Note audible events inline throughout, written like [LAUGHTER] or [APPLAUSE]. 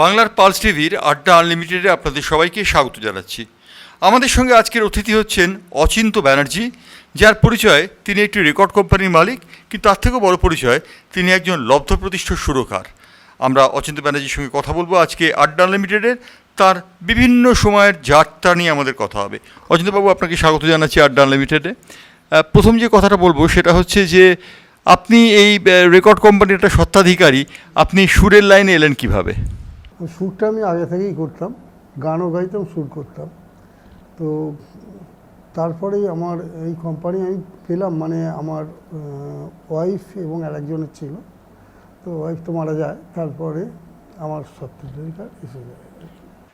বাংলার পালস টিভির আড্ডা আনলিমিটেডে আপনাদের সবাইকে স্বাগত জানাচ্ছি। আমাদের সঙ্গে আজকের অতিথি হচ্ছেন অচিন্ত ব্যানার্জি, যার পরিচয় তিনি একটি রেকর্ড কোম্পানির মালিক, কিন্তু তার থেকেও বড় পরিচয় তিনি একজন লব্ধ লব্ধপ্রতিষ্ঠ সুরকার। আমরা অচিন্ত ব্যানার্জির সঙ্গে কথা বলব আজকে আড্ডা আনলিমিটেডের তার বিভিন্ন সময়ের যাত্রা নিয়ে আমাদের কথা হবে। অচিন্তবাবু, আপনাকে স্বাগত জানাচ্ছি আড্ডা আনলিমিটেডে। প্রথম যে কথাটা বলব সেটা হচ্ছে যে আপনি এই রেকর্ড কোম্পানির একটা সত্ত্বাধিকারী আপনি সুরের লাইনে এলেন কীভাবে? শ্যুটটা আমি আগে থেকেই করতাম গানও গাইতাম শ্যুট করতাম। তো তারপরেই আমার এই কোম্পানি আমি পেলাম মানে আমার ওয়াইফ এবং আরেকজনের ছিল। তো ওয়াইফ তো মারা যায় তারপরে আমার সত্তরটা এসে যায়।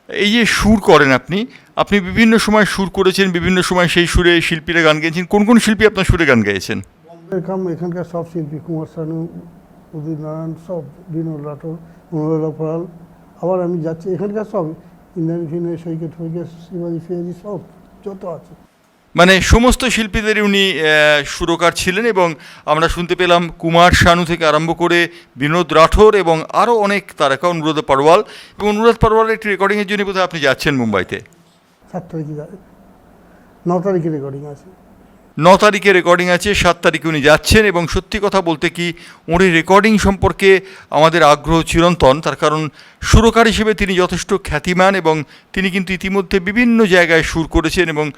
এই যে সুর করেন আপনি আপনি বিভিন্ন সময় সুর করেছেন বিভিন্ন সময় সেই সুরে শিল্পীরা গান গেয়েছেন। কোন কোন শিল্পী আপনার সুরে গান গেয়েছেন? এরকম এখানকার সব শিল্পী কুমার শানু উদিত নারায়ণ সব বিনোদ রাঠোর অনুরাধা পড়াল আবার আমি যাচ্ছি এখানকার সব ইন্দ্রাণী ফিনে সৈকত ফৈকত শিবাজি ফিয়াজি সব যত আছে। মানে সমস্ত শিল্পীদের উনি সুরকার ছিলেন এবং আমরা শুনতে পেলাম কুমার শানু থেকে আরম্ভ করে বিনোদ রাঠোর এবং আরও অনেক তারকা অনুরাধ পারওয়াল এবং অনুরাধ পারওয়ালের একটি রেকর্ডিংয়ের জন্য বোধহয় আপনি যাচ্ছেন মুম্বাইতে। সাত তারিখে ন তারিখে রেকর্ডিং আছে। ন তারিখে রেকর্ডিং আছে সাত তারিখে উনি যাচ্ছেন এবং সত্যি কথা বলতে কি ওর এই রেকর্ডিং সম্পর্কে আমাদের আগ্রহ চিরন্তন তার কারণ সুরকার হিসেবে তিনি যথেষ্ট খ্যাতিমান এবং তিনি কিন্তু ইতিমধ্যে বিভিন্ন জায়গায় সুর করেছেন এবং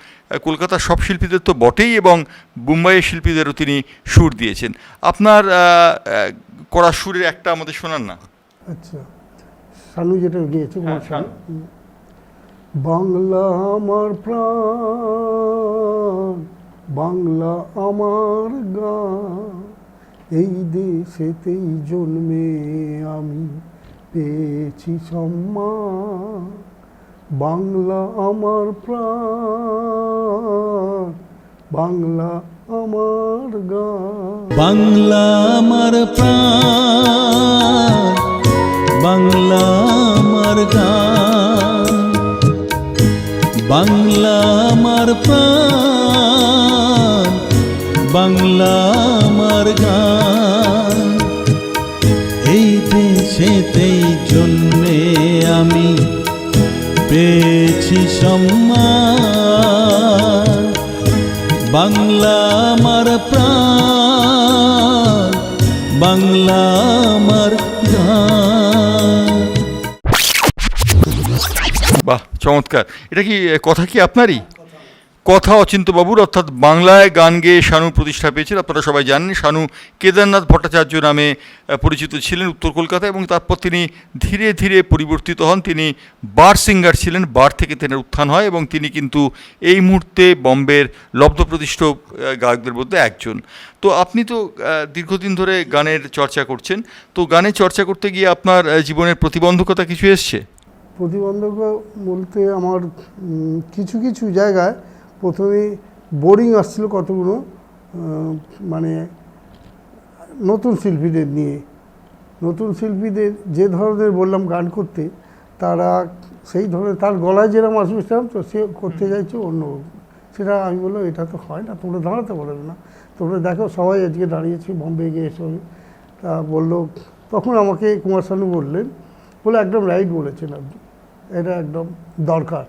কলকাতার সব শিল্পীদের তো বটেই এবং মুম্বাইয়ের শিল্পীদেরও তিনি সুর দিয়েছেন। আপনার করা সুরের একটা আমাদের শোনান না। আচ্ছা যেটা গিয়েছে হ্যাঁ। বাংলা আমার প্রাণ বাংলা আমার গান এই দেশেতেই জন্মে আমি পেয়েছি সম্মান। বাংলা আমার প্রাণ। বাংলা আমার গান বাংলা আমার প্রাণ। বাংলা আমার গান বাংলা সম্মান। বাংলা আমার প্রাণ বাংলা আমার বাহ চমৎকার। এটা কি কথা কি আপনারই? কথা অচিন্ত বাবুর অর্থাৎ বাংলায় গান গেয়ে শানু প্রতিষ্ঠা পেয়েছেন, আপনারা সবাই জানেন, শানু কেদারনাথ ভট্টাচার্য নামে পরিচিত ছিলেন উত্তর কলকাতা এবং তারপর তিনি ধীরে ধীরে পরিবর্তিত হন। তিনি বার সিঙ্গার ছিলেন, বার থেকে তেনার উত্থান হয় এবং তিনি কিন্তু এই মুহূর্তে বম্বের লব্ধপ্রতিষ্ঠ গায়কদের মধ্যে একজন। তো আপনি তো দীর্ঘদিন ধরে গানের চর্চা করছেন, তো গানের চর্চা করতে গিয়ে আপনার জীবনের প্রতিবন্ধকতা কিছু এসছে? প্রতিবন্ধক বলতে আমার কিছু কিছু জায়গায় প্রথমে বোরিং আসছিল কতগুলো মানে নতুন শিল্পীদের নিয়ে। নতুন শিল্পীদের যে ধরনের বললাম গান করতে তারা সেই ধরনের তার গলায় যেরকম আসবেছিলাম তো সে করতে চাইছে অন্য। সেটা আমি বললাম এটা তো হয় না তোমরা দাঁড়াতে পারবে না। তোমরা দেখো সবাই আজকে দাঁড়িয়েছি বম্বে গিয়ে এসে তা বলল তখন আমাকে কুমার শানু বললেন বলে একদম রাইট বলেছেন আপনি। এটা একদম দরকার।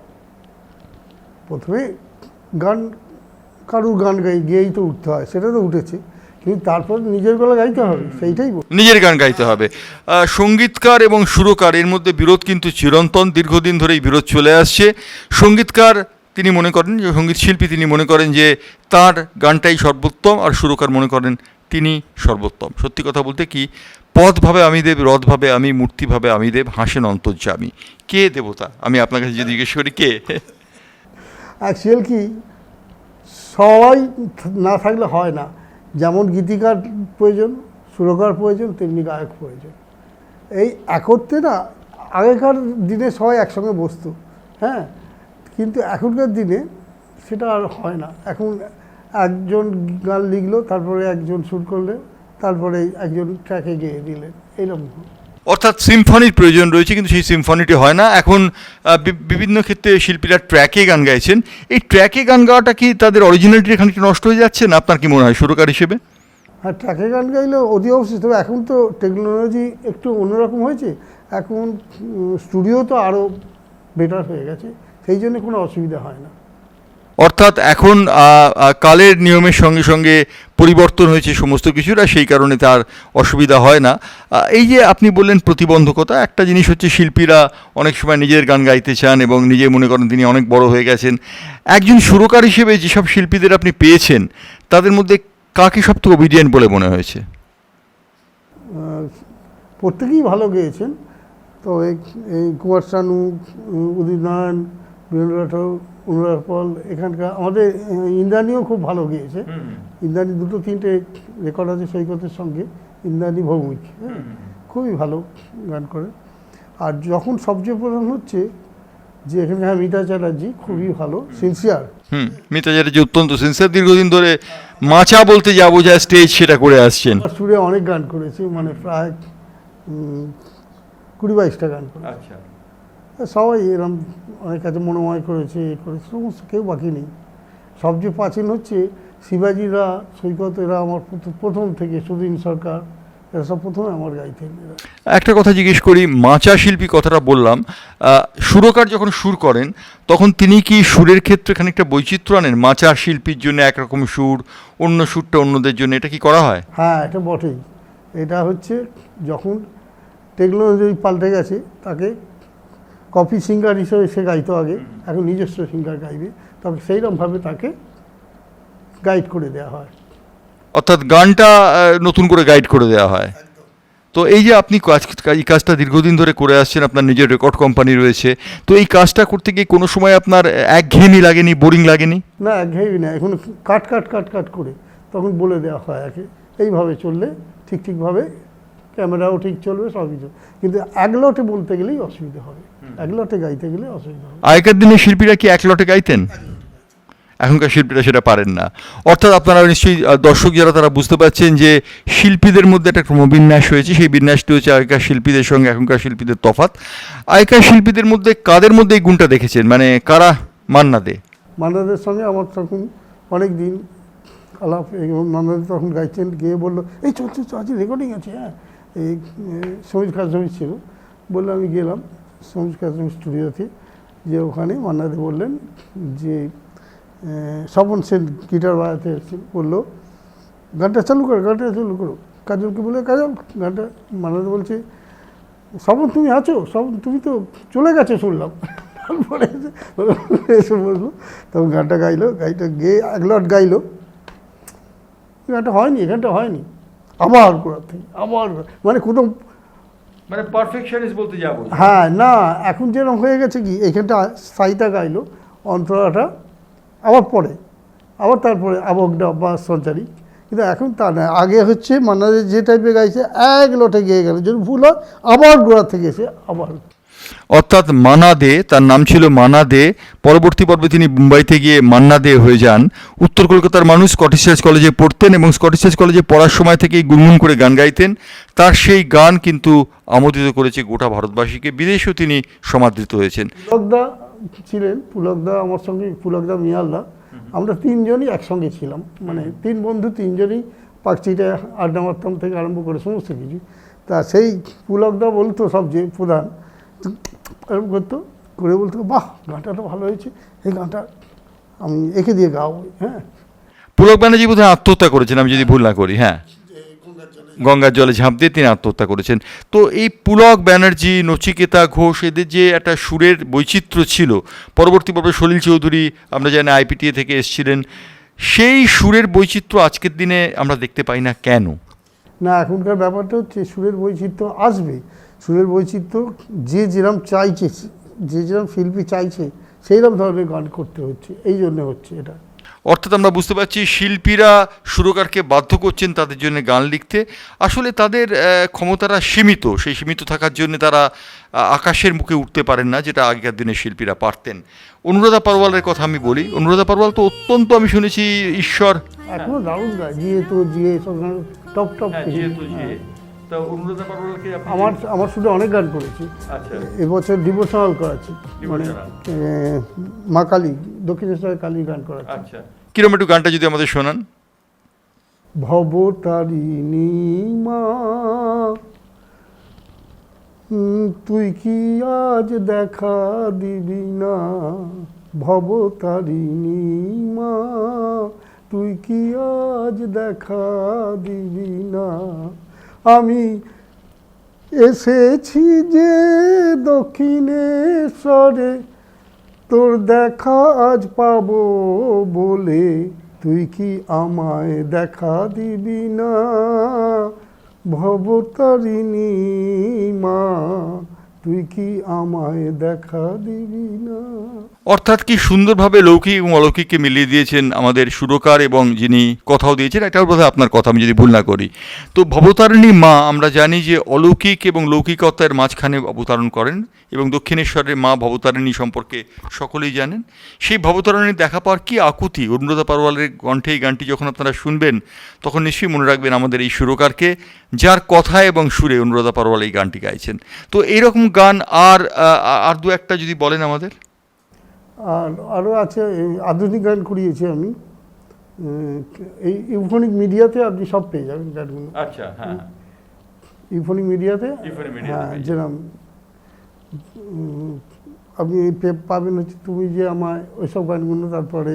প্রথমে গান কারুর গান গাই গিয়েই তো উঠতে হয় সেটা তো উঠেছে। কিন্তু তারপর নিজের গলা গাইতে হবে সেইটাই নিজের গান গাইতে হবে। সঙ্গীতকার এবং সুরকার এর মধ্যে বিরোধ কিন্তু চিরন্তন দীর্ঘদিন ধরেই বিরোধ চলে আসছে। সঙ্গীতকার তিনি মনে করেন যে সংগীত শিল্পী তিনি মনে করেন যে তার গানটাই সর্বোত্তম আর সুরকার মনে করেন তিনি সর্বোত্তম। সত্যি কথা বলতে কি পদভাবে আমি দেব রথভাবে আমি মূর্তিভাবে আমি দেব হাসেন অন্তর্যামী। কে দেবতা? আমি আপনার কাছে যদি জিজ্ঞেস করি কে? অ্যাকচুয়াল কি সবাই না থাকলে হয় না। যেমন গীতিকার প্রয়োজন, সুরকার প্রয়োজন, তেমনি গায়ক প্রয়োজন। এই একত্রে না, আগেকার দিনে সবাই একসঙ্গে বসতো হ্যাঁ? কিন্তু এখনকার দিনে সেটা আর হয় না। এখন একজন গান লিখলো, তারপরে একজন সুর করলে তারপরে একজন ট্র্যাকে গেয়ে দিলেন, এরকম। অর্থাৎ সিম্ফনির প্রয়োজন রয়েছে, কিন্তু সেই সিম্ফনিটি হয় না। এখন বিভিন্ন ক্ষেত্রে শিল্পীরা ট্র্যাকে গান গাইছেন। এই ট্র্যাকে গান গাওয়াটা কি তাদের অরিজিনালিটি খানিকটা নষ্ট হয়ে যাচ্ছে, না আপনার কি মনে হয় সুরকার হিসেবে? হ্যাঁ ট্র্যাকে গান গাইলে অতি তবে এখন তো টেকনোলজি একটু অন্যরকম হয়েছে। এখন স্টুডিও তো আরও বেটার হয়ে গেছে। সেই জন্য কোনো অসুবিধা হয় না। অর্থাৎ এখন কালের নিয়মের সঙ্গে সঙ্গে পরিবর্তন হয়েছে সমস্ত কিছুর আর সেই কারণে তার অসুবিধা হয় না। এই যে আপনি বললেন প্রতিবন্ধকতা, একটা জিনিস হচ্ছে শিল্পীরা অনেক সময় নিজের গান গাইতে চান এবং নিজে মনে করেন তিনি অনেক বড় হয়ে গেছেন। একজন সুরকার হিসেবে যেসব শিল্পীদের আপনি পেয়েছেন, তাদের মধ্যে কাকে সবথেকে ওবিডিয়েন্ট বলে মনে হয়েছে? প্রত্যেকেই ভালো গেয়েছেন। তো এই কুমার শানু, উদিত নারায়ণ বীরেন্দ্র রাঠোর অনুরাগ পল এখানকার আমাদের ইন্দ্রাণীও খুব ভালো গেয়েছে। ইন্দ্রাণী দুটো তিনটে রেকর্ড আছে সৈকতের সঙ্গে ইন্দ্রাণী ভৌমিক হ্যাঁ? খুবই ভালো গান করে। আর যখন সবচেয়ে প্রধান হচ্ছে যে এখানে হ্যাঁ মিতা চ্যাটার্জি খুবই ভালো সিনসিয়ার হুম মিতা চ্যাটার্জি অত্যন্ত সিনসিয়ার দীর্ঘদিন ধরে মাচা বলতে যা বোঝায় স্টেজ সেটা করে আসছেন। সুরে অনেক গান করেছে মানে প্রায় কুড়ি বাইশটা গান করে আচ্ছা। সবাই এরম অনেক কাছে মনোময় করেছে এ করেছে সমস্ত কেউ বাকি নেই। সবচেয়ে প্রাচীন হচ্ছে শিবাজিরা সৈকত এরা আমার প্রথম থেকে সুদিন সরকার এরা সব প্রথমে আমার গাইতেন একটা কথা জিজ্ঞেস করি মাচা শিল্পী কথাটা বললাম সুরকার যখন সুর করেন তখন তিনি কি সুরের ক্ষেত্রে খানিকটা বৈচিত্র্য আনেন? মাচা শিল্পীর জন্য একরকম সুর অন্য সুরটা অন্যদের জন্য এটা কি করা হয়? হ্যাঁ এটা বটেই। এটা হচ্ছে যখন টেকনোলজি পাল্টে গেছে তাকে কপি সিঙ্গার হিসেবে সে গাইতো আগে এখন নিজস্ব সিঙ্গার গাইবে। তবে সেইরকমভাবে তাকে গাইড করে দেওয়া হয়। অর্থাৎ গানটা নতুন করে গাইড করে দেওয়া হয়। তো এই যে আপনি কাজ এই কাজটা দীর্ঘদিন ধরে করে আসছেন আপনার নিজের রেকর্ড কোম্পানি রয়েছে তো এই কাজটা করতে গিয়ে কোনো সময় আপনার একঘেয়েমি লাগেনি বোরিং লাগেনি? না একঘেয়েমি না এখন কাট কাট কাট কাট করে তখন বলে দেওয়া হয় একে এইভাবে চললে ঠিক ঠিকভাবে ক্যামেরাও ঠিক চলবে সব কিছু কিন্তু এক লটে বলতে গেলেই অসুবিধা হবে। এক লটে গাইতে গেলে অসুবিধা আগেকার দিনে শিল্পীরা কি এক লটে গাইতেন? এখনকার শিল্পীরা সেটা পারেন না। অর্থাৎ আপনারা নিশ্চয়ই দর্শক যারা তারা বুঝতে পারছেন যে শিল্পীদের মধ্যে একটা ক্রমবিন্যাস হয়েছে। সেই বিন্যাসটি হচ্ছে আগেকার শিল্পীদের সঙ্গে এখনকার শিল্পীদের তফাত আগেকার শিল্পীদের মধ্যে কাদের মধ্যে এই গুণটা দেখেছেন? মানে কারা মান্না দে মান্নাদের সঙ্গে আমার তখন অনেক দিন আলাপ মান্নাদে তখন গাইছেন গিয়ে বলল এই চল চল আজ রেকর্ডিং আছে হ্যাঁ। এই সমীর কাজমি ছিল। বলল আমি গেলাম। সমীর কাজমি স্টুডিওতে যে ওখানে মান্নাদে বললেন যে স্বপন সেন গিটার বাজাতে বলল, গানটা চালু করো, গানটা চালু করো। কাজলকে বলে, কাজল, গানটা, মান্নাদে বলছে, স্বপন তুমি আছো? স্বপন, তুমি তো চলে গেছো শুনলাম। তারপরে এসে বলল, তখন গানটা গাইলো, গাইটা গেয়ে এক লট গাইলো। গানটা হয়নি এখানটা হয়নি। আবার গোড়ার থেকে আবার মানে কোনো মানে পারফেকশনিস্ট বলতে যাব হ্যাঁ না, এখন যেরকম হয়ে গেছে কি, এখানটা সাইতা গাইলো, অন্তরাটা আবার পরে, আবার তারপরে আবগডা বা সঞ্চারি। কিন্তু এখন তা না, আগে হচ্ছে মান্না যে টাইপে গাইছে, এক লটে গিয়ে গেল, যদি ভুল হয়, আবার গোড়া থেকে এসে আবার অর্থাৎ মানা দে, তার নাম ছিল মানা দে। পরবর্তী পর্বে তিনি মুম্বাইতে গিয়ে মান্না দে হয়ে যান। উত্তর কলকাতার মানুষ স্কটিশ কলেজে পড়তেন এবং স্কটিশ কলেজে পড়ার সময় থেকেই গুনগুন করে গান গাইতেন। তার সেই গান কিন্তু আমোদিত করেছে গোটা ভারতবাসীকে। বিদেশেও তিনি সমাদৃত হয়েছেন। পুলকদা ছিলেন, পুলকদা আমার সঙ্গে, পুলকদা মিয়ালদা। আমরা তিনজনই একসঙ্গে ছিলাম। মানে তিন বন্ধু, তিনজনই পাকচিটা আড্ডা মারতাম থেকে আরম্ভ করে সমস্ত কিছু। তা সেই পুলকদা বলতো সবচেয়ে প্রধান। এরকম করতো করে বলতো বাহ গানটা তো ভালো হয়েছে এই গানটা আমি এঁকে দিয়ে গাও। হ্যাঁ। পুলক ব্যানার্জি বোধহয় আত্মহত্যা করেছেন আমি যদি ভুল না করি হ্যাঁ। গঙ্গার জলে ঝাঁপ দিয়ে তিনি আত্মহত্যা করেছেন। তো এই পুলক ব্যানার্জি নচিকেতা ঘোষ এদের যে একটা সুরের বৈচিত্র্য ছিল পরবর্তী পর্বে সলিল চৌধুরী আমরা জানি আইপিটিএ থেকে এসেছিলেন সেই সুরের বৈচিত্র্য আজকের দিনে আমরা দেখতে পাই না কেন? না এখনকার ব্যাপারটা হচ্ছে সুরের বৈচিত্র্য আসবে। সুরের বৈচিত্র্য যে যেরম চাইছে যে যেরম শিল্পী চাইছে সেইরকম ধরনের গান করতে হচ্ছে। এই জন্য হচ্ছে এটা। অর্থাৎ আমরা বুঝতে পারছি শিল্পীরা সুরকারকে বাধ্য করছেন তাদের জন্য গান লিখতে। আসলে তাদের ক্ষমতাটা সীমিত। সেই সীমিত থাকার জন্য তারা আকাশের মুখে উঠতে পারেন না যেটা আগেকার দিনের শিল্পীরা পারতেন। অনুরাধা পারওয়ালের কথা আমি বলি। অনুরাধা পারওয়াল তো অত্যন্ত আমি শুনেছি ঈশ্বর। এখনও দারুণ গায়। জিয়ে তো জিয়ে সব টপ টপ হ্যাঁ। তা অনুরাধা আপনি আমার আমার শুধু অনেক গান করেছি। আচ্ছা। এবছর ডিভোশনাল করাচ্ছি। মানে মা কালী দক্ষিণেশ্বরের কালী গান করাচ্ছি। আচ্ছা। কিরম একটু গানটা যদি আমাদের শোনান? ভবতারিণী মা তুই কি আজ দেখা দিবি না? ভবতারিণী মা তুই কি আজ দেখা দিবি না? আমি এসেছি যে দক্ষিণেশ্বরে, তোর দেখা আজ পাবো বলে। তুই কি আমায় দেখা দিবি না? ভবতারিণী মা, তুই কি আমায় দেখা দিবি না? অর্থাৎ কি সুন্দরভাবে লৌকিক এবং অলৌকিককে মিলিয়ে দিয়েছেন আমাদের সুরকার এবং যিনি কথাও দিয়েছেন, এটাও বোধহয় আপনার কথা, আমি যদি ভুল না করি। তো ভবতারিণী মা, আমরা জানি যে অলৌকিক এবং লৌকিকতার মাঝখানে অবতারণ করেন এবং দক্ষিণেশ্বরের মা ভবতারিণী সম্পর্কে সকলেই জানেন। সেই ভবতারিণী দেখা পাওয়ার কী আকুতি? অরুণতা পারওয়ালের কণ্ঠে এই গানটি যখন আপনারা শুনবেন, তখন নিশ্চয়ই মনে রাখবেন আমাদের এই সুরকারকে যার কথা এবং সুরে অনুরাধা পারওয়াল এই গানটি গাইছেন। তো এইরকম গান আর আর দু একটা যদি বলেন আমাদের? আর আরও আছে এই আধুনিক গান করিয়েছি আমি। এই ইউফোনিক মিডিয়াতে আপনি সব পেয়ে যাবেন গানগুলো। আচ্ছা হ্যাঁ। ইউফোনিক মিডিয়াতে হ্যাঁ যেরকম আপনি পে- পাবেন হচ্ছে তুমি যে আমায় ওইসব গানগুলো তারপরে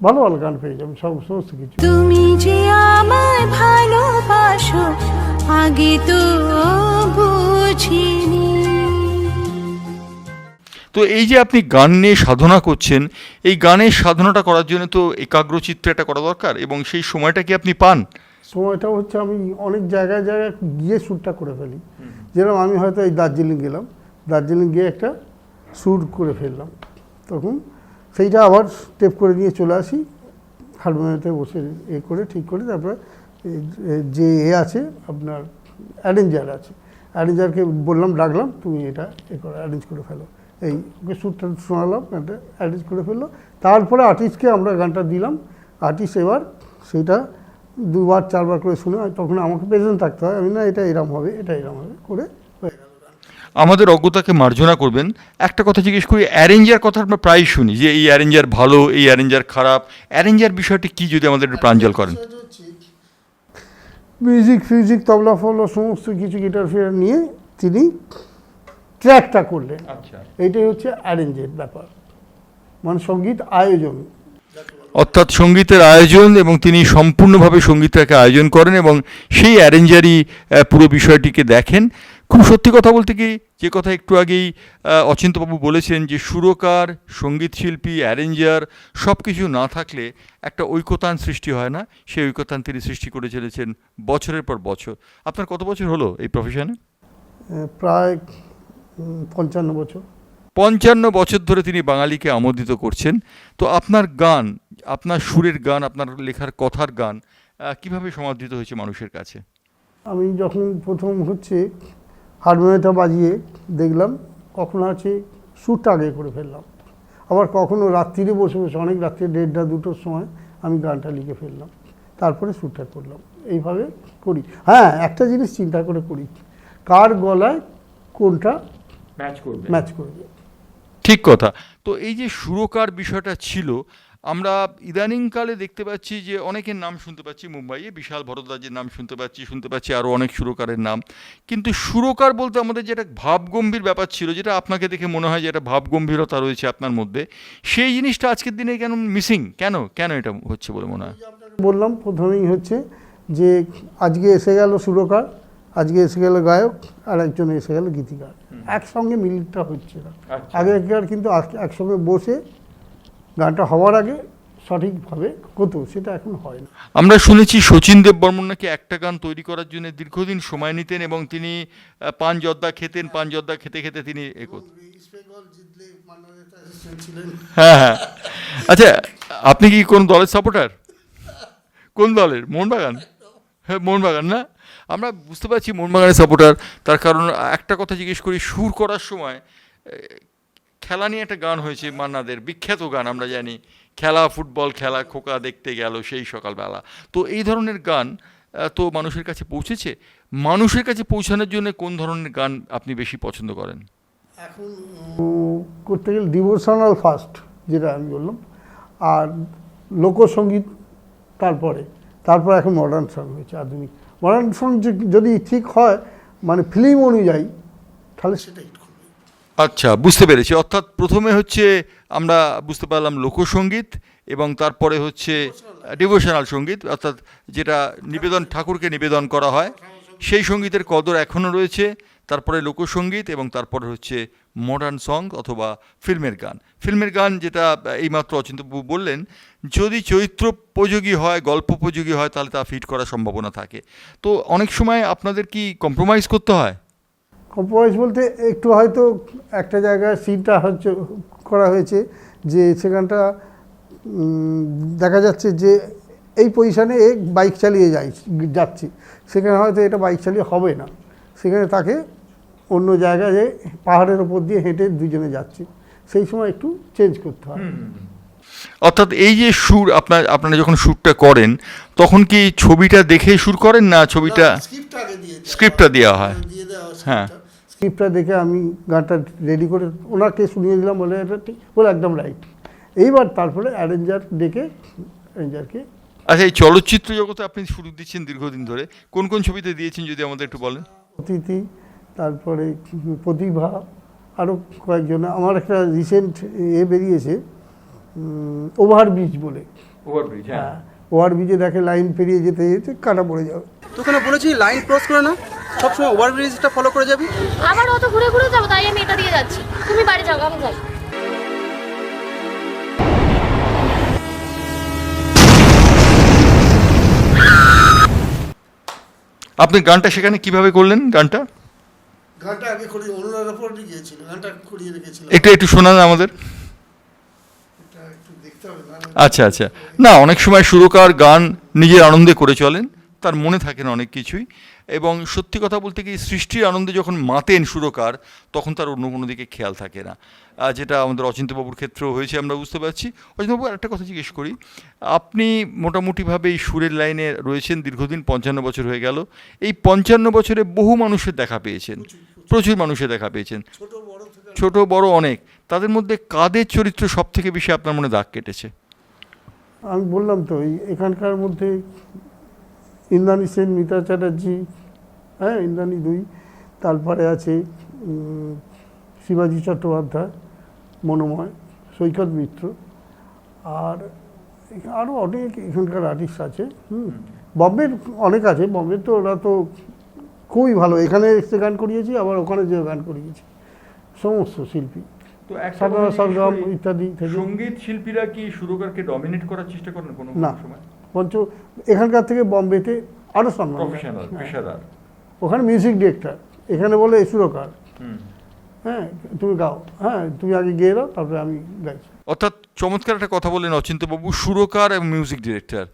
ভালো ভালো গান পেয়ে যাবেন সব সমস্ত কিছু। তুমি যে আমায় ভালোবাসো আগে তো তো এই যে আপনি গান নিয়ে সাধনা করছেন, এই গানের সাধনাটা করার জন্য তো একাগ্রচিত্র একটা করা দরকার এবং সেই সময়টা কি আপনি পান? সময়টা হচ্ছে আমি অনেক জায়গায় জায়গায় গিয়ে শ্যুটটা করে ফেলি। যেরকম আমি হয়তো এই দার্জিলিং গেলাম, দার্জিলিং গিয়ে একটা শ্যুট করে ফেললাম। তখন সেইটা আবার স্টেপ করে নিয়ে চলে আসি, হারমোনিয়ামতে বসে এ করে, ঠিক করে তারপরে যে এ আছে, আপনার অ্যারেঞ্জার আছে। অ্যারেঞ্জারকে বললাম, ডাকলাম, তুমি এটা এ করে, অ্যারেঞ্জ করে ফেলো। এই ওকে শ্যুটটা শোনালাম এটা অ্যারেঞ্জ করে ফেলল। তারপরে আর্টিস্টকে আমরা গানটা দিলাম। আর্টিস্ট এবার সেটা দুবার চারবার করে শুনে তখন আমাকে প্রেজেন্ট থাকতে হয়। আমি না এটা এরম হবে এটা এরম হবে করে হয়ে গেল আমাদের অজ্ঞতাকে মার্জনা করবেন। একটা কথা জিজ্ঞেস করি অ্যারেঞ্জার কথা আমরা প্রায় শুনি যে এই অ্যারেঞ্জার ভালো এই অ্যারেঞ্জার খারাপ। অ্যারেঞ্জার বিষয়টি কি যদি আমাদের একটু প্রাঞ্জল করেন? মিউজিক ফিউজিক তবলা ফবলা সমস্ত কিছু গিটার ফিটার নিয়ে তিনি ট্র্যাকটা করলেন। আচ্ছা। এইটাই হচ্ছে অ্যারেঞ্জের ব্যাপার। মানে সংগীত আয়োজন। অর্থাৎ সঙ্গীতের আয়োজন এবং তিনি সম্পূর্ণভাবে সঙ্গীতটাকে আয়োজন করেন এবং সেই অ্যারেঞ্জারই পুরো বিষয়টিকে দেখেন। খুব সত্যি কথা বলতে কি যে কথা একটু আগেই অচিন্তবাবু বলেছেন যে সুরকার সংগীত শিল্পী অ্যারেঞ্জার সব কিছু না থাকলে একটা ঐকতান সৃষ্টি হয় না। সেই ঐকতান তিনি সৃষ্টি করে চলেছেন বছরের পর বছর। আপনার কত বছর হলো এই প্রফেশনে প্রায় পঞ্চান্ন বছর। পঞ্চান্ন বছর ধরে তিনি বাঙালিকে আমোদিত করছেন। তো আপনার গান আপনার সুরের গান আপনার লেখার কথার গান কীভাবে সমাদৃত হয়েছে মানুষের কাছে? আমি যখন প্রথম হচ্ছে হারমোনিয়ামটা বাজিয়ে দেখলাম কখনো আছে সুরটা আগে করে ফেললাম। আবার কখনো রাত্রিরে বসে বসে অনেক রাত্রে দেড়টা দুটোর সময় আমি গানটা লিখে ফেললাম। তারপরে সুরটা করলাম। এইভাবে করি। হ্যাঁ একটা জিনিস চিন্তা করে করি। কার গলায় কোনটা ম্যাচ করবে। ম্যাচ করবে। ঠিক কথা। তো এই যে সুরকার বিষয়টা ছিল আমরা ইদানিংকালে দেখতে পাচ্ছি যে অনেকের নাম শুনতে পাচ্ছি মুম্বাইয়ে বিশাল ভরদ্বাজের নাম শুনতে পাচ্ছি শুনতে পাচ্ছি আরও অনেক সুরকারের নাম। কিন্তু সুরকার বলতে আমাদের যেটা ভাবগম্ভীর ব্যাপার ছিল যেটা আপনাকে দেখে মনে হয় যে একটা ভাবগম্ভীরতা রয়েছে আপনার মধ্যে সেই জিনিসটা আজকের দিনে কেন মিসিং কেন? কেন এটা হচ্ছে বলে মনে হয়? বললাম প্রথমেই হচ্ছে যে আজকে এসে গেল সুরকার আজকে এসে গেল গায়ক আর একজন এসে গেল গীতিকার। একসঙ্গে মিলিটটা হচ্ছে না। আচ্ছা। আগেকার কিন্তু আজ- একসঙ্গে বসে গানটা হওয়ার আগে সঠিকভাবে হতো সেটা এখন হয় না। আমরা শুনেছি শচীন দেব বর্মন নাকি একটা গান তৈরি করার জন্য দীর্ঘদিন সময় নিতেন এবং তিনি পান জর্দা খেতেন পান জর্দা খেতে খেতে তিনি এ হ্যাঁ হ্যাঁ। আচ্ছা আপনি কি কোন দলের সাপোর্টার কোন দলের? মোহনবাগান? হ্যাঁ মোহনবাগান না? আমরা বুঝতে পারছি মোহনবাগানের সাপোর্টার তার কারণ একটা কথা জিজ্ঞেস করি সুর করার সময় খেলা নিয়ে একটা গান হয়েছে মান্নাদের বিখ্যাত গান আমরা জানি খেলা ফুটবল খেলা খোকা দেখতে গেল সেই সকালবেলা। তো এই ধরনের গান তো মানুষের কাছে পৌঁছেছে। মানুষের কাছে পৌঁছানোর জন্য কোন ধরনের গান আপনি বেশি পছন্দ করেন? উম, করতে গেলে ডিভোশনাল ফার্স্ট যেটা আমি বললাম আর লোকসঙ্গীত তারপরে তারপর এখন মডার্ন সং হয়েছে আধুনিক। মডার্ন সং যদি ঠিক হয় মানে ফিল্ম অনুযায়ী, তাহলে সেটা হিট করবে। আচ্ছা বুঝতে পেরেছি। অর্থাৎ প্রথমে হচ্ছে আমরা বুঝতে পারলাম লোকসঙ্গীত এবং তারপরে হচ্ছে ডিভোশনাল সংগীত, অর্থাৎ যেটা নিবেদন, ঠাকুরকে নিবেদন করা হয়। সেই সঙ্গীতের কদর এখনও রয়েছে। তারপরে লোকসঙ্গীত এবং তারপরে হচ্ছে মডার্ন সং অথবা ফিল্মের গান। ফিল্মের গান যেটা এইমাত্র অচিন্তবাবু বললেন, যদি চরিত্রোপযোগী হয়, গল্প উপযোগী হয়, তাহলে তা ফিট করার সম্ভাবনা থাকে। তো অনেক সময় আপনাদের কি কম্প্রোমাইজ করতে হয়? কম্প্রোমাইজ বলতে একটু হয়তো একটা জায়গায় সিনটা হচ্ছে, করা হয়েছে যে সেখানটা দেখা যাচ্ছে যে এই পজিশানে বাইক চালিয়ে যাই, যাচ্ছি। সেখানে হয়তো এটা বাইক চালিয়ে হবে না। সেখানে তাকে অন্য জায়গায় পাহাড়ের ওপর দিয়ে হেঁটে দুজনে যাচ্ছে। সেই সময় একটু চেঞ্জ করতে হয়। অর্থাৎ এই যে সুর আপনার আপনারা যখন শ্যুটটা করেন তখন কি ছবিটা দেখে সুর করেন না ছবিটা স্ক্রিপ্টটা দেওয়া হয়। হ্যাঁ? স্ক্রিপ্টটা দেখে আমি গানটা রেডি করে ওনাকে শুনিয়ে দিলাম বলে এটা ঠিক। বলে একদম রাইট এইবার তারপরে অ্যারেঞ্জার ডেকে অ্যারেঞ্জারকে আচ্ছা এই চলচ্চিত্র জগতে আপনি শুরু দিচ্ছেন দীর্ঘদিন ধরে। কোন কোন ছবিতে দিয়েছেন যদি আমাদের একটু বলেন? অতিথি তারপরে প্রতিভা আরও কয়েকজন। আমার একটা রিসেন্ট এ বেরিয়েছে ওভার ব্রিজ বলে। হ্যাঁ। ওভার ব্রিজে দেখে লাইন পেরিয়ে যেতে যেতে কাটা পড়ে যাবে। তোকে না বলেছি লাইন ক্রস করে না সবসময় ওভারব্রিজটা ফলো করে যাবি। আবার অত ঘুরে ঘুরে যাব তাই আমি এটা দিয়ে যাচ্ছি। তুমি বাড়ি যাও আমি যাই। আপনি গানটা সেখানে কীভাবে করলেন গানটা? গানটা আগে করিয়ে অন্যের ওপর গিয়েছিল গানটা করিয়ে রেখেছিলাম। একটু একটু শোনান আমাদের। আচ্ছা আচ্ছা। না অনেক সময় সুরকার গান নিজের আনন্দে করে চলেন তার মনে থাকে না অনেক কিছুই। এবং সত্যি কথা বলতে কি সৃষ্টির আনন্দে যখন মাতেন সুরকার তখন তার অন্য কোনো দিকে খেয়াল থাকে না। যেটা আমাদের অচিন্তবাবুর ক্ষেত্রেও হয়েছে আমরা বুঝতে পারছি। অচিন্তবাবু একটা কথা জিজ্ঞেস করি। আপনি মোটামুটিভাবে এই সুরের লাইনে রয়েছেন দীর্ঘদিন পঞ্চান্ন বছর হয়ে গেল। এই পঞ্চান্ন বছরে বহু মানুষের দেখা পেয়েছেন। প্রচুর মানুষের দেখা পেয়েছেন। ছোট বড় অনেক। তাদের মধ্যে কাদের চরিত্র সব থেকে বেশি আপনার মনে দাগ কেটেছে? আমি বললাম তো এখানকার মধ্যে ইন্দ্রাণী সেন মিতা চ্যাটার্জি হ্যাঁ ইন্দ্রাণী দুই তারপরে আছে শিবাজি চট্টোপাধ্যায় মনোময় সৈকত মিত্র আর আরও অনেক এখানকার আর্টিস্ট আছে হুম বম্বের অনেক আছে বম্বে তো ওরা তো খুবই ভালো। এখানে এসে গান করিয়েছি আবার ওখানে যে গান করিয়েছি। সমস্ত শিল্পী। তো সাধনা সরগম ইত্যাদি সংগীত শিল্পীরা কি সুরকারকে ডমিনেট করার চেষ্টা করেন কোনো না। সময়? পঞ্চ এখানকার থেকে বম্বেতে আরও সম্মান। পেশাদার ওখানে মিউজিক ডিরেক্টর এখানে বলে সুরকার। হ্যাঁ তুমি গাও। হ্যাঁ তুমি আগে গিয়ে দাও তারপরে আমি গাইছি। অর্থাৎ চমৎকার একটা কথা বললেন অচিন্তবাবু সুরকার এবং মিউজিক ডিরেক্টর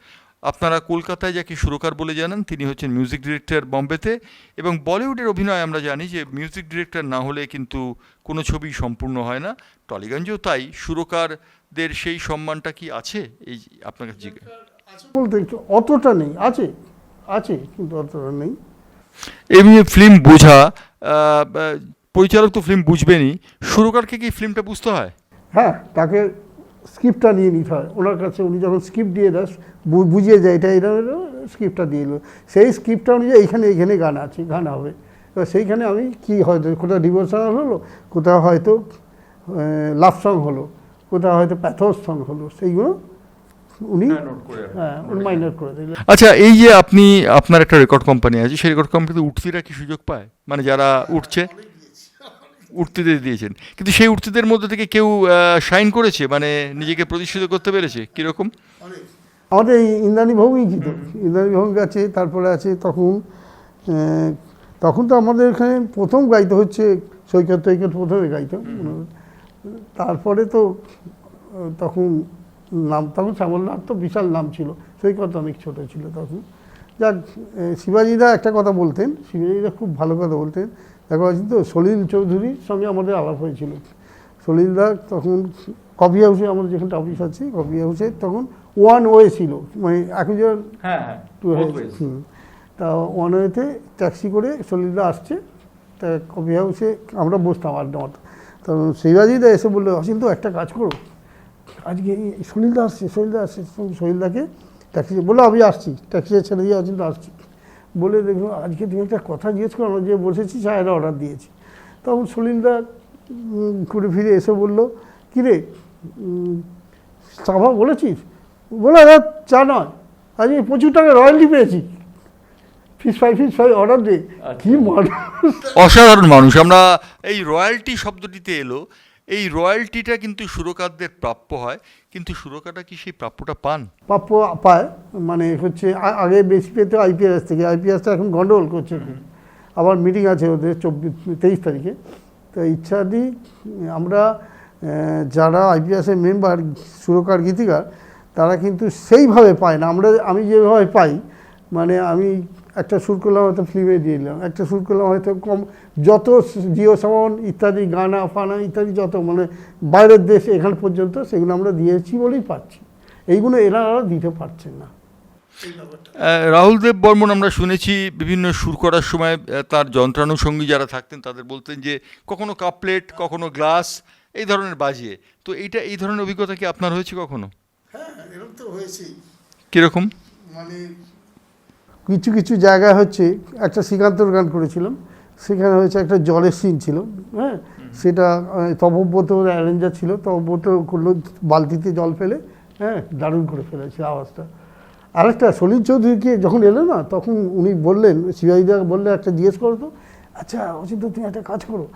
আপনারা কলকাতায় যাকে সুরকার বলে জানেন তিনি হচ্ছেন মিউজিক ডিরেক্টর বম্বেতে এবং বলিউডের অভিনয় আমরা জানি যে মিউজিক ডিরেক্টর না হলে কিন্তু কোনো ছবি সম্পূর্ণ হয় না। টলিগঞ্জেও তাই সুরকারদের সেই সম্মানটা কি আছে? এই আপনার কাছে বলতে অতটা নেই আছে আছে কিন্তু অতটা নেই। এমনি ফিল্ম বোঝা পরিচালক তো ফিল্ম বুঝবেনই। সুরকারকে কি ফিল্মটা বুঝতে হয়? হ্যাঁ তাকে স্ক্রিপ্টটা নিয়ে নিতে হয়। ওনার কাছে উনি যখন স্ক্রিপ্ট দিয়ে দেয় বুঝিয়ে যায় এটা এটা স্ক্রিপ্টটা দিয়ে এলো সেই স্ক্রিপ্টটা অনুযায়ী এইখানে এইখানে গান আছে গান হবে। এবার সেইখানে আমি কি হয়তো কোথাও ডিভোশনাল হলো কোথাও হয়তো লাভ সং হলো কোথাও হয়তো প্যাথস সং হলো সেইগুলো উনি হ্যাঁ উনি মাইনার করে দিলেন। আচ্ছা এই যে আপনি আপনার একটা রেকর্ড কোম্পানি আছে সেই রেকর্ড কোম্পানিতে উঠতিরা কি সুযোগ পায়? মানে যারা উঠছে? উঠতিদের দিয়েছেন। কিন্তু সেই উঠতিদের মধ্যে থেকে কেউ শাইন করেছে? মানে নিজেকে প্রতিষ্ঠিত করতে পেরেছে? কীরকম? আমাদের ইন্দ্রাণী ভৌমিকই তো ইন্দ্রাণী ভৌমিক আছে তারপরে আছে তখন তখন তো আমাদের এখানে প্রথম গাইতে হচ্ছে, সৈকত তৈকত প্রথমে গাইতো তারপরে তো, তখন নাম, তখন শ্যামলনাথ তো বিশাল নাম ছিল। সৈকত অনেক ছোট ছিল তখন। যাক শিবাজিদা একটা কথা বলতেন। শিবাজিদা খুব ভালো কথা বলতেন। দেখো আছে তো সলিল চৌধুরীর সঙ্গে আমাদের আলাপ হয়েছিল। সলিলদা তখন কফি হাউসে আমাদের যেখানটা অফিস আছে কফি হাউসে তখন ওয়ান ওয়ে ছিল মানে এখন যে হ্যাঁ হ্যাঁ টু হুম। তা ওয়ান ওয়েতে ট্যাক্সি করে সলিলদা আসছে তা কফি হাউসে আমরা বসতাম আড্ডা মারতাম তো শিবাজিদা এসে বলল অসিন তো একটা কাজ করো। আজকে এই সুনীলদা আসছে সলিলদা আসছে সলিলদাকে ট্যাক্সি বলে আমি আসছি। ট্যাক্সি ছেড়ে দিয়ে অচিন্ত আসছি। বলে দেখুন আজকে তুমি একটা কথা জিজ্ঞেস করো যে বসেছি চায়ের অর্ডার দিয়েছি। তখন সলিলদা ঘুরে ফিরে এসে বলল কিরে সাভা বলেছিস? বলে দাদা চা নয়। আজ আজকে প্রচুর টাকা রয়্যালটি পেয়েছি। Fish fry fish fry order দে। কী মানুষ। অসাধারণ মানুষ। আমরা এই রয়্যালটি শব্দটিতে এলো। এই রয়্যালটিটা কিন্তু সুরকারদের প্রাপ্য হয়, কিন্তু সুরকাররা কি সেই প্রাপ্যটা পান? প্রাপ্য পায় মানে হচ্ছে আগে বেশি পেতে আইপিএস থেকে আইপিএসটা এখন গন্ডগোল করছে আবার মিটিং আছে ওদের চব্বিশ, তেইশ তারিখে। তো ইচ্ছাদি, আমরা যারা আইপিএসের মেম্বার সুরকার, গীতিকার, তারা কিন্তু সেইভাবে পায় না। আমরা, আমি যেভাবে পাই মানে আমি একটা সুর করলাম হয়তো ফিল্মে দিয়ে দিলাম একটা সুর করলাম হয়তো কম যত জিও সামন ইত্যাদি গানা ফানা ইত্যাদি যত মানে বাইরের দেশে এখান পর্যন্ত সেগুলো আমরা দিয়েছি বলেই পাচ্ছি। এইগুলো এরা আর দিতে পারছেন না। রাহুল দেব বর্মন আমরা শুনেছি বিভিন্ন সুর করার সময় তার যন্ত্রানুষঙ্গী যারা থাকতেন তাদের বলতেন যে কখনো কাপলেট কখনো গ্লাস এই ধরনের বাজিয়ে। তো এইটা এই ধরনের অভিজ্ঞতা কি আপনার হয়েছে কখনো? হ্যাঁ এরকম তো হয়েছেই। কীরকম? মানে কিছু কিছু জায়গায় হচ্ছে একটা শ্রীকান্তর গান করেছিলাম। সেখানে হয়েছে একটা জলের সিন ছিল হ্যাঁ? সেটা তপব্রত অ্যারেঞ্জার ছিল, তপব্রত করল বালতিতে জল ফেলে হ্যাঁ? দারুণ করে ফেলেছে আওয়াজটা। আরেকটা, সলিল চৌধুরীকে যখন এলো না, তখন উনি বললেন শিবাজিদা বললে একটা জিজ্ঞেস করো তো আচ্ছা অচিন্ত তুমি একটা কাজ করো।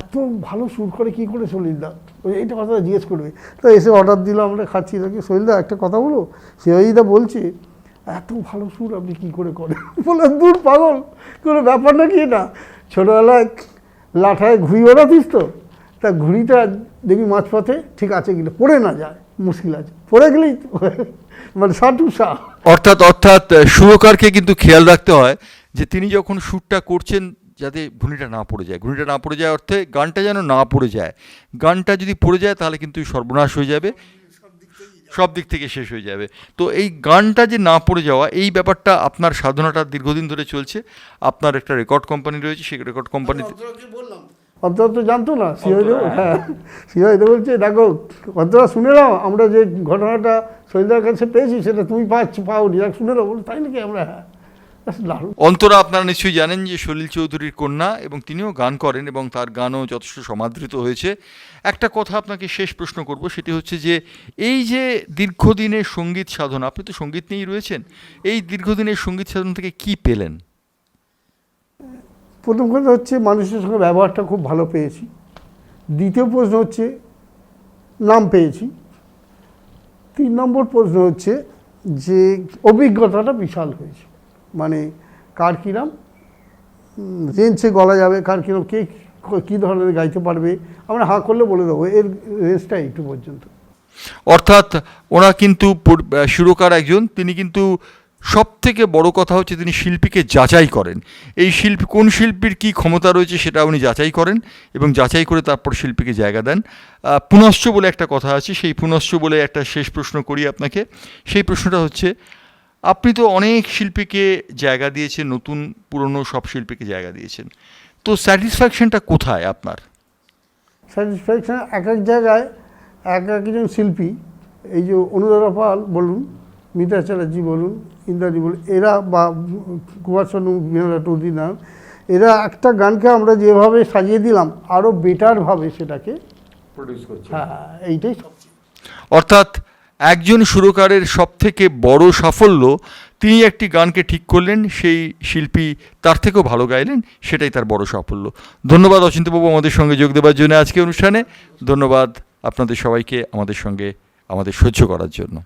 এত ভালো সুর করে কী করে সলিলদা ওই এইটা কথাটা জিজ্ঞেস করবে। তো এসে অর্ডার দিল, আমরা খাচ্ছি। নাকি সলিলদা একটা কথা বলো? শিবাজিদা বলছে এত ভালো সুর আপনি কী করে করেন? বলে দূর পাগল, কোনো ব্যাপার নাকি এটা? ছোটোবেলায় লাঠায় ঘুড়ি ওড়াতিস তো? তা ঘুড়িটা দেখবি মাঝপথে ঠিক আছে গেলে পড়ে না যায়, মুশকিল আছে। পড়ে গেলেই [LAUGHS] মানে সাটু সা। অর্থাৎ অর্থাৎ সুরকারকে কিন্তু খেয়াল রাখতে হয় যে তিনি যখন সুরটা করছেন যাতে ঘুনিটা না পড়ে যায়। ঘুনিটা না পড়ে যায় অর্থে গানটা যেন না পড়ে যায়। গানটা যদি পড়ে যায় তাহলে কিন্তু সর্বনাশ হয়ে যাবে। সব দিক থেকে শেষ হয়ে যাবে। তো এই গানটা যে না পড়ে যাওয়া এই ব্যাপারটা আপনার সাধনাটা দীর্ঘদিন ধরে চলছে। আপনার একটা রেকর্ড কোম্পানি রয়েছে সেই রেকর্ড কোম্পানিতে অন্তরা তো জানতো না সিহাইদে হ্যাঁ। সিহাইদে বলছে দেখো অন্তরা শুনে নাও আমরা যে ঘটনাটা সৈন্যদের কাছে পেয়েছি সেটা তুমি পাচ্ছ পাওনি দেখ শুনে নাও বলো তাই নাকি আমরা? হ্যাঁ। অন্তরা আপনারা নিশ্চয়ই জানেন যে সলিল চৌধুরীর কন্যা এবং তিনিও গান করেন এবং তার গানও যথেষ্ট সমাদৃত হয়েছে। একটা কথা আপনাকে শেষ প্রশ্ন করব সেটি হচ্ছে যে এই যে দীর্ঘদিনের সংগীত সাধনা আপনি তো সংগীত নিয়েই রয়েছেন এই দীর্ঘদিনের সংগীত সাধনা থেকে কি পেলেন? প্রথম কথা হচ্ছে মানুষের সঙ্গে ব্যবহারটা খুব ভালো পেয়েছি। দ্বিতীয় প্রশ্ন হচ্ছে নাম পেয়েছি। তিন নম্বর প্রশ্ন হচ্ছে যে অভিজ্ঞতাটা বিশাল হয়েছে। মানে কার কিরাম রেঞ্জে গলা যাবে, কার কিরম কে কী ধরনের গাইতে পারবে? আমরা হাঁ করলে বলে দেবো, এর রেঞ্জটা একটু পর্যন্ত। অর্থাৎ ওনা কিন্তু সুরকার একজন, তিনি কিন্তু সব থেকে বড় কথা হচ্ছে তিনি শিল্পীকে যাচাই করেন। এই শিল্পী, কোন শিল্পীর কী ক্ষমতা রয়েছে সেটা উনি যাচাই করেন এবং যাচাই করে তারপর শিল্পীকে জায়গা দেন। পুনশ্চ বলে একটা কথা আছে, সেই পুনশ্চ বলে একটা শেষ প্রশ্ন করি আপনাকে। সেই প্রশ্নটা হচ্ছে আপনি তো অনেক শিল্পীকে জায়গা দিয়েছেন নতুন পুরনো সব শিল্পীকে জায়গা দিয়েছেন। তো স্যাটিসফ্যাকশনটা কোথায় আপনার? স্যাটিসফ্যাকশন এক এক জায়গায় এক একজন শিল্পী এই যে অনুরাধা পাল বলুন মিতা চ্যাটার্জি বলুন ইন্দ্রাজি বলুন এরা বা কুমার শানু বিনোদা টৌধুরী নাম এরা একটা গানকে আমরা যেভাবে সাজিয়ে দিলাম আরও বেটারভাবে সেটাকে হ্যাঁ এইটাই সবচেয়ে। অর্থাৎ একজন সুরকারের সবথেকে বড় সাফল্য, তিনি একটি গানকে ঠিক করলেন, সেই শিল্পী তার থেকেও ভালো গাইলেন, সেটাই তার বড় সাফল্য। ধন্যবাদ অচিন্তবাবু আমাদের সঙ্গে যোগ দেওয়ার জন্য আজকে অনুষ্ঠানে। ধন্যবাদ আপনাদের সবাইকে আমাদের সঙ্গে আমাদের সহ্য করার জন্য।